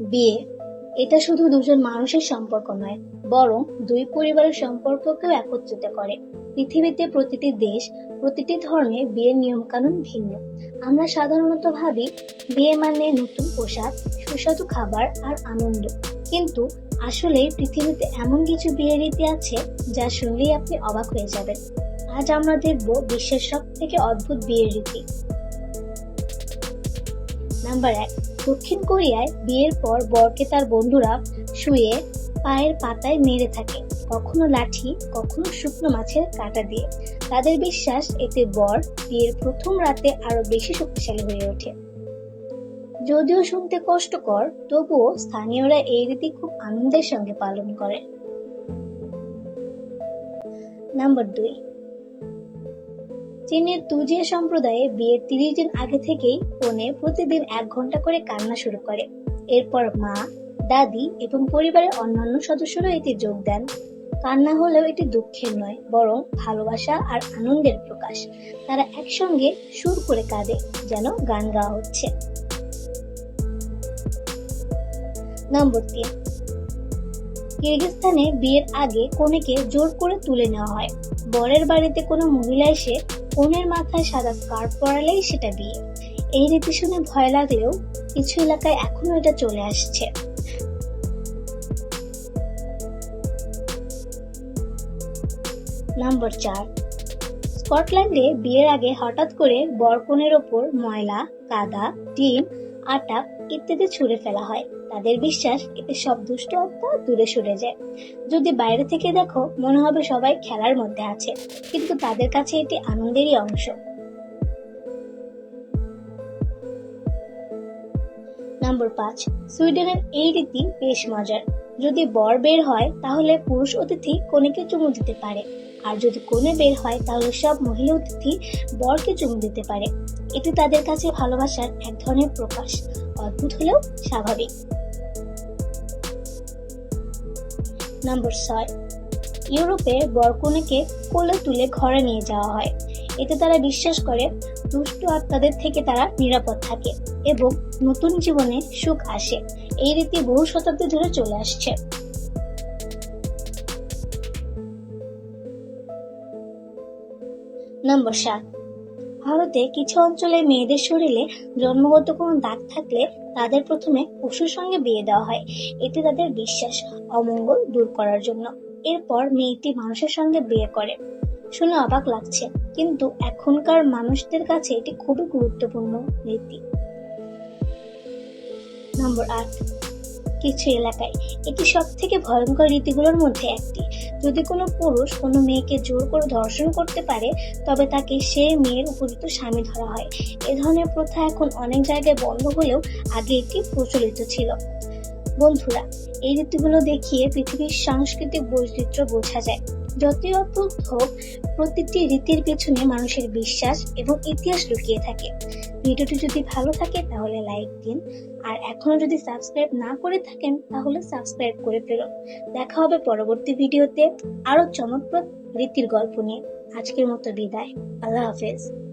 বিয়ে, এটা শুধু দুজন মানুষের সম্পর্ক নয়, বরং দুই পরিবারের সম্পর্ককেও একত্রিত করে। পৃথিবীতে প্রতিটি দেশ, প্রতিটি ধর্মে বিয়ের নিয়মকানুন ভিন্ন। আমরা সাধারণত ভাবি, বিয়ে মানে নতুন পোশাক, সুস্বাদু খাবার আর আনন্দ। কিন্তু আসলে পৃথিবীতে এমন কিছু বিয়ের রীতি আছে, যা শুনলেই আপনি অবাক হয়ে যাবেন। আজ আমরা দেখব বিশ্বের সব থেকে অদ্ভুত বিয়ের রীতি। নাম্বার এক দক্ষিণ কোরিয়ায় বিয়ের পর বরকে তার বন্ধুরা শুয়ে পায়ের পাতায় মেরে থাকে। কখনো লাঠি, কখনো শুকনো মাছের কাঁটা দিয়ে। তাদের বিশ্বাস, এতে বর বিয়ের প্রথম রাতে আরও বেশি শক্তিশালী হয়ে ওঠে। যদিও শুনতে কষ্টকর, তবুও স্থানীয়রা এই রীতি খুব আনন্দের সঙ্গে পালন করে। নাম্বার দুই। চীনের তুজিয়া সম্প্রদায়ে বিয়ের তিরিশ দিন আগে থেকেই কনে প্রতিদিন এক ঘণ্টা করে কান্না শুরু করে। এরপর মা, দাদি এবং পরিবারের অন্যান্য সদস্যরা এতে যোগ দেন। কান্না হলেও এটি দুঃখের নয়, বরং ভালোবাসা আর আনন্দের প্রকাশ। তারা একসঙ্গে সুর করে কাঁদে, যেন গান গাওয়া হচ্ছে। নম্বর তিন। কিরগিজস্তানে বিয়ের আগে কনেকে জোর করে তুলে নেওয়া হয়। বরের বাড়িতে কোনো মহিলা এসে কনের মাথায় সাদা স্কার্ফ পরালেই সেটা বিয়ে এই রীতি শুনে ভয় লাগলেও কিছু এলাকায় এখনও এটা চলে আসছে। নম্বর চার। স্কটল্যান্ডে বিয়ের আগে হঠাৎ করে বরকনের ওপর ময়লা, কাদা, ডিম আটা ইত্যাদি ছুঁড়ে ফেলা হয়। তাদের বিশ্বাস এতে সব দুষ্ট আত্মা দূরে সরে যায়। যদি বাইরে থেকে দেখো, মনে হবে সবাই খেলার মধ্যে আছে। কিন্তু তাদের কাছে এটি আনন্দেরই অংশ। নম্বর পাঁচ, সুইডেনের এই রীতি বেশ মজার। যদি বর বের হয়, তাহলে পুরুষ অতিথি কনেকে চুমু দিতে পারে। আর যদি কনে বের হয়, তাহলে সব মহিলা অতিথি বরকে চুমু দিতে পারে। এটি তাদের কাছে ভালোবাসার এক ধরনের প্রকাশ অদ্ভুত হলেও স্বাভাবিক। নম্বর ছয়, ইউরোপে বরকনেকে কোলে তুলে ঘরে নিয়ে যাওয়া হয়। এতে তারা বিশ্বাস করে, দুষ্ট আত্মাদের থেকে তারা নিরাপদ থাকে এবং নতুন জীবনে সুখ আসে। এই রীতি বহু শতাব্দী ধরে চলে আসছে। নম্বর সাত। ভারতে কিছু অঞ্চলে মেয়েদের শরীরে জন্মগত কোনো দাগ থাকলে তাদের প্রথমে পশুর সঙ্গে বিয়ে দেওয়া হয়। এতে তাদের বিশ্বাস অমঙ্গল দূর করার জন্য। এরপর মেয়েটি মানুষের সঙ্গে বিয়ে করে। শুনে অবাক লাগছে, কিন্তু এখনকার মানুষদের কাছে এটি খুবই গুরুত্বপূর্ণ রীতি নম্বর আট। কিছু এলাকায়। এটি সব থেকে ভয়ঙ্কর রীতিগুলোর মধ্যে একটি। যদি কোনো পুরুষ কোনো মেয়েকে জোর করে ধর্ষণ করতে পারে, তবে তাকে সে মেয়ের উপযুক্ত স্বামী ধরা হয়। এ ধরনের প্রথা এখন অনেক জায়গায় বন্ধ হলেও আগে এটি প্রচলিত ছিল। বন্ধুরা, এই রীতিগুলো দেখিয়ে পৃথিবীর সাংস্কৃতিক বৈচিত্র্য বোঝা যায়। যতই অদ্ভুত হোক প্রতিটি রীতির পেছনে মানুষের বিশ্বাস এবং ইতিহাস লুকিয়ে থাকে। ভিডিওটি যদি ভালো থাকে, তাহলে লাইক দিন। আর এখনও যদি সাবস্ক্রাইব না করে থাকেন, তাহলে সাবস্ক্রাইব করে ফেলুন। দেখা হবে পরবর্তী ভিডিওতে আরও চমকপ্রদ রীতির গল্প নিয়ে। আজকের মতো বিদায়। আল্লাহ হাফেজ।